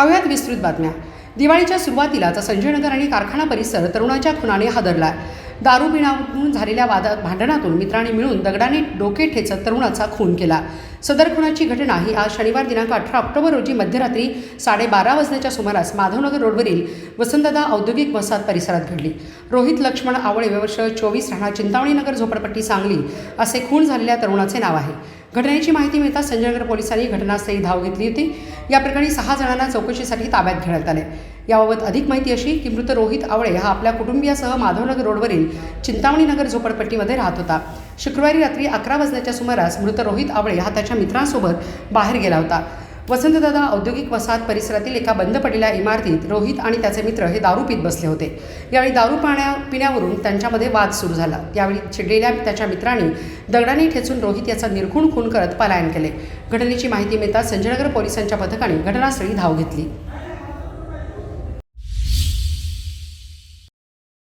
पाहुयात विस्तृत बातम्या. दिवाळीच्या सुरुवातीलाच संजयनगर आणि कारखाना परिसर तरुणाच्या खुनाने हादरला दारू पिण्यावरून झालेल्या वादात भांडणातून मित्रांनी मिळून दगडाने डोके ठेचत तरुणाचा खून केला. सदर खुनाची घटना ही आज शनिवार दिनांक अठरा ऑक्टोबर रोजी मध्यरात्री साडेबारा वाजण्याच्या सुमारास माधवनगर रोडवरील वसंतदा औद्योगिक वसाहत परिसरात घडली. रोहित लक्ष्मण आवळे वर्ष चोवीस राहणार चिंतावणीनगर झोपडपट्टी सांगली असे खून झालेल्या तरुणाचे नाव आहे. घटनेची माहिती मिळताच संजयनगर पोलिसांनी घटनास्थळी धाव घेतली होती. या प्रकरणी सहा जणांना चौकशीसाठी ताब्यात घेण्यात आले. याबाबत अधिक माहिती अशी की मृत रोहित आवळे हा आपल्या कुटुंबियासह माधवनगर रोडवरील चिंतामणी नगर झोपडपट्टीमध्ये राहत होता. शुक्रवारी रात्री अकरा वाजण्याच्या सुमारास मृत रोहित आवळे हा त्याच्या मित्रांसोबत बाहेर गेला होता. वसंतदादा औद्योगिक वसाहत परिसरातील एका बंद पडलेल्या इमारतीत रोहित आणि त्याचे मित्र हे दारू पित बसले होते. यावेळी दारू पाण्या पिण्यावरून त्यांच्यामध्ये वाद सुरू झाला. त्यावेळी चिडलेल्या त्याच्या मित्रांनी दगडाने ठेचून रोहित याचा निर्घुण खून करत पलायन केले. घटनेची माहिती मिळताच संजयनगर पोलिसांच्या पथकाने घटनास्थळी धाव घेतली.